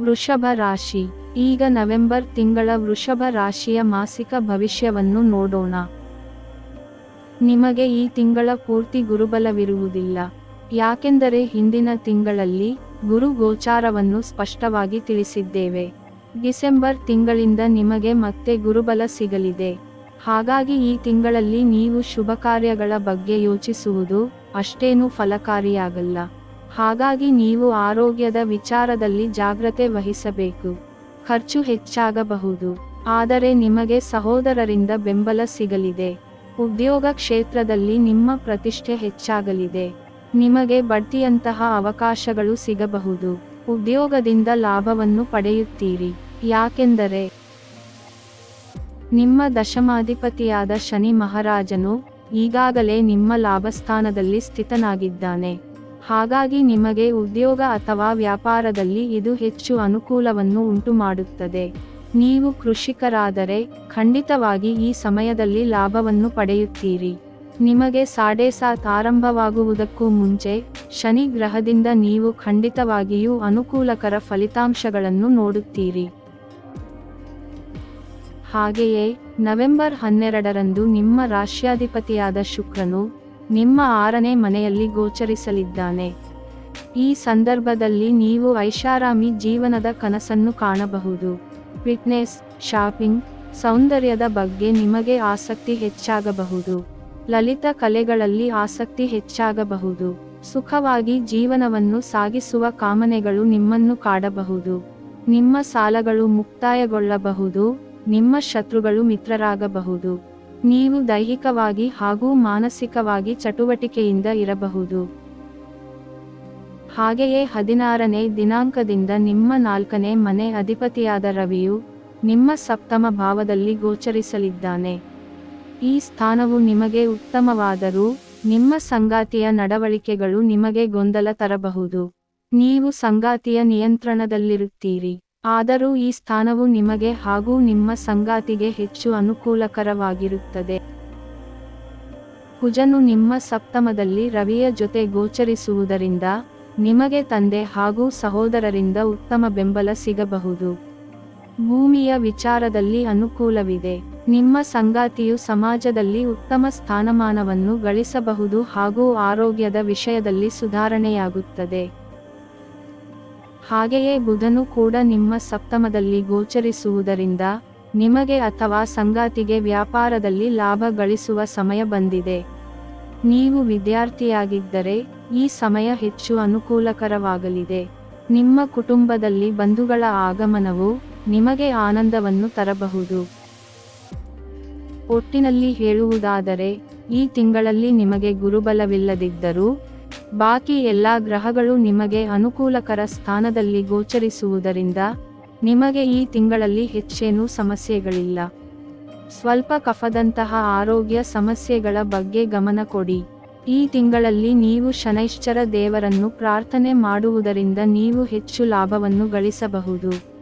ವೃಷಭ ರಾಶಿ. ಈಗ ನವೆಂಬರ್ ತಿಂಗಳ ವೃಷಭ ರಾಶಿಯ ಮಾಸಿಕ ಭವಿಷ್ಯವನ್ನು ನೋಡೋಣ. ನಿಮಗೆ ಈ ತಿಂಗಳ ಪೂರ್ತಿ ಗುರುಬಲವಿರುವುದಿಲ್ಲ. ಯಾಕೆಂದರೆ ಹಿಂದಿನ ತಿಂಗಳಲ್ಲಿ ಗುರು ಗೋಚಾರವನ್ನು ಸ್ಪಷ್ಟವಾಗಿ ತಿಳಿಸಿದ್ದೇವೆ. ಡಿಸೆಂಬರ್ ತಿಂಗಳಿಂದ ನಿಮಗೆ ಮತ್ತೆ ಗುರುಬಲ ಸಿಗಲಿದೆ. ಹಾಗಾಗಿ ಈ ತಿಂಗಳಲ್ಲಿ ನೀವು ಶುಭ ಕಾರ್ಯಗಳ ಬಗ್ಗೆ ಯೋಚಿಸುವುದು ಅಷ್ಟೇನೂ ಫಲಕಾರಿಯಾಗಲ್ಲ. ಹಾಗಾಗಿ ನೀವು ಆರೋಗ್ಯದ ವಿಚಾರದಲ್ಲಿ ಜಾಗ್ರತೆ ವಹಿಸಬೇಕು. ಖರ್ಚು ಹೆಚ್ಚಾಗಬಹುದು. ಆದರೆ ನಿಮಗೆ ಸಹೋದರರಿಂದ ಬೆಂಬಲ ಸಿಗಲಿದೆ. ಉದ್ಯೋಗ ಕ್ಷೇತ್ರದಲ್ಲಿ ನಿಮ್ಮ ಪ್ರತಿಷ್ಠೆ ಹೆಚ್ಚಾಗಲಿದೆ. ನಿಮಗೆ ಬಡ್ತಿಯಂತಹ ಅವಕಾಶಗಳು ಸಿಗಬಹುದು. ಉದ್ಯೋಗದಿಂದ ಲಾಭವನ್ನು ಪಡೆಯುತ್ತೀರಿ. ಯಾಕೆಂದರೆ ನಿಮ್ಮ ದಶಮಾಧಿಪತಿಯಾದ ಶನಿ ಮಹಾರಾಜನು ಈಗಾಗಲೇ ನಿಮ್ಮ ಲಾಭಸ್ಥಾನದಲ್ಲಿ ಸ್ಥಿತನಾಗಿದ್ದಾನೆ. ಹಾಗಾಗಿ ನಿಮಗೆ ಉದ್ಯೋಗ ಅಥವಾ ವ್ಯಾಪಾರದಲ್ಲಿ ಇದು ಹೆಚ್ಚು ಅನುಕೂಲವನ್ನು ಉಂಟುಮಾಡುತ್ತದೆ. ನೀವು ಕೃಷಿಕರಾದರೆ ಖಂಡಿತವಾಗಿ ಈ ಸಮಯದಲ್ಲಿ ಲಾಭವನ್ನು ಪಡೆಯುತ್ತೀರಿ. ನಿಮಗೆ ಸಾಡೆ ಸಾತ್ ಆರಂಭವಾಗುವುದಕ್ಕೂ ಮುಂಚೆ ಶನಿ ಗ್ರಹದಿಂದ ನೀವು ಖಂಡಿತವಾಗಿಯೂ ಅನುಕೂಲಕರ ಫಲಿತಾಂಶಗಳನ್ನು ನೋಡುತ್ತೀರಿ. ಹಾಗೆಯೇ ನವೆಂಬರ್ ಹನ್ನೆರಡರಂದು ನಿಮ್ಮ ರಾಷ್ಟ್ರಾಧಿಪತಿಯಾದ ಶುಕ್ರನು ನಿಮ್ಮ ಆರನೇ ಮನೆಯಲ್ಲಿ ಗೋಚರಿಸಲಿದ್ದಾನೆ. ಈ ಸಂದರ್ಭದಲ್ಲಿ ನೀವು ಐಷಾರಾಮಿ ಜೀವನದ ಕನಸನ್ನು ಕಾಣಬಹುದು. ಫಿಟ್ನೆಸ್, ಶಾಪಿಂಗ್, ಸೌಂದರ್ಯದ ಬಗ್ಗೆ ನಿಮಗೆ ಆಸಕ್ತಿ ಹೆಚ್ಚಾಗಬಹುದು. ಲಲಿತ ಕಲೆಗಳಲ್ಲಿ ಆಸಕ್ತಿ ಹೆಚ್ಚಾಗಬಹುದು. ಸುಖವಾಗಿ ಜೀವನವನ್ನು ಸಾಗಿಸುವ ಕಾಮನೆಗಳು ನಿಮ್ಮನ್ನು ಕಾಡಬಹುದು. ನಿಮ್ಮ ಸಾಲಗಳು ಮುಕ್ತಾಯಗೊಳ್ಳಬಹುದು. ನಿಮ್ಮ ಶತ್ರುಗಳು ಮಿತ್ರರಾಗಬಹುದು. ನೀವು ದೈಹಿಕವಾಗಿ ಹಾಗೂ ಮಾನಸಿಕವಾಗಿ ಚಟುವಟಿಕೆಯಿಂದ ಇರಬಹುದು. ಹಾಗೆಯೇ ಹದಿನಾರನೇ ದಿನಾಂಕದಿಂದ ನಿಮ್ಮ ನಾಲ್ಕನೇ ಮನೆ ಅಧಿಪತಿಯಾದ ರವಿಯು ನಿಮ್ಮ ಸಪ್ತಮ ಭಾವದಲ್ಲಿ ಗೋಚರಿಸಲಿದ್ದಾನೆ. ಈ ಸ್ಥಾನವು ನಿಮಗೆ ಉತ್ತಮವಾದರೂ ನಿಮ್ಮ ಸಂಗಾತಿಯ ನಡವಳಿಕೆಗಳು ನಿಮಗೆ ಗೊಂದಲ ತರಬಹುದು. ನೀವು ಸಂಗಾತಿಯ ನಿಯಂತ್ರಣದಲ್ಲಿರುತ್ತೀರಿ. ಆದರೂ ಈ ಸ್ಥಾನವು ನಿಮಗೆ ಹಾಗೂ ನಿಮ್ಮ ಸಂಗಾತಿಗೆ ಹೆಚ್ಚು ಅನುಕೂಲಕರವಾಗಿರುತ್ತದೆ. ಕುಜನು ನಿಮ್ಮ ಸಪ್ತಮದಲ್ಲಿ ರವಿಯ ಜೊತೆ ಗೋಚರಿಸುವುದರಿಂದ ನಿಮಗೆ ತಂದೆ ಹಾಗೂ ಸಹೋದರರಿಂದ ಉತ್ತಮ ಬೆಂಬಲ ಸಿಗಬಹುದು. ಭೂಮಿಯ ವಿಚಾರದಲ್ಲಿ ಅನುಕೂಲವಿದೆ. ನಿಮ್ಮ ಸಂಗಾತಿಯು ಸಮಾಜದಲ್ಲಿ ಉತ್ತಮ ಸ್ಥಾನಮಾನವನ್ನು ಗಳಿಸಬಹುದು ಹಾಗೂ ಆರೋಗ್ಯದ ವಿಷಯದಲ್ಲಿ ಸುಧಾರಣೆಯಾಗುತ್ತದೆ. ಹಾಗೆಯೇ ಬುಧನು ಕೂಡ ನಿಮ್ಮ ಸಪ್ತಮದಲ್ಲಿ ಗೋಚರಿಸುವುದರಿಂದ ನಿಮಗೆ ಅಥವಾ ಸಂಗಾತಿಗೆ ವ್ಯಾಪಾರದಲ್ಲಿ ಲಾಭ ಗಳಿಸುವ ಸಮಯ ಬಂದಿದೆ. ನೀವು ವಿದ್ಯಾರ್ಥಿಯಾಗಿದ್ದರೆ ಈ ಸಮಯ ಹೆಚ್ಚು ಅನುಕೂಲಕರವಾಗಲಿದೆ. ನಿಮ್ಮ ಕುಟುಂಬದಲ್ಲಿ ಬಂಧುಗಳ ಆಗಮನವು ನಿಮಗೆ ಆನಂದವನ್ನು ತರಬಹುದು. ಒಟ್ಟಿನಲ್ಲಿ ಹೇಳುವುದಾದರೆ, ಈ ತಿಂಗಳಲ್ಲಿ ನಿಮಗೆ ಗುರುಬಲವಿಲ್ಲದಿದ್ದರೂ ಬಾಕಿ ಎಲ್ಲ ಗ್ರಹಗಳು ನಿಮಗೆ ಅನುಕೂಲಕರ ಸ್ಥಾನದಲ್ಲಿ ಗೋಚರಿಸುವುದರಿಂದ, ನಿಮಗೆ ಈ ತಿಂಗಳಲ್ಲಿ ಹೆಚ್ಚೇನೂ ಸಮಸ್ಯೆಗಳಿಲ್ಲ. ಸ್ವಲ್ಪ ಕಫದಂತಹ ಆರೋಗ್ಯ ಸಮಸ್ಯೆಗಳ ಬಗ್ಗೆ ಗಮನ ಕೊಡಿ. ಈ ತಿಂಗಳಲ್ಲಿ ನೀವು ಶನೈಶ್ಚರ ದೇವರನ್ನು ಪ್ರಾರ್ಥನೆ ಮಾಡುವುದರಿಂದ ನೀವು ಹೆಚ್ಚು ಲಾಭವನ್ನು ಗಳಿಸಬಹುದು.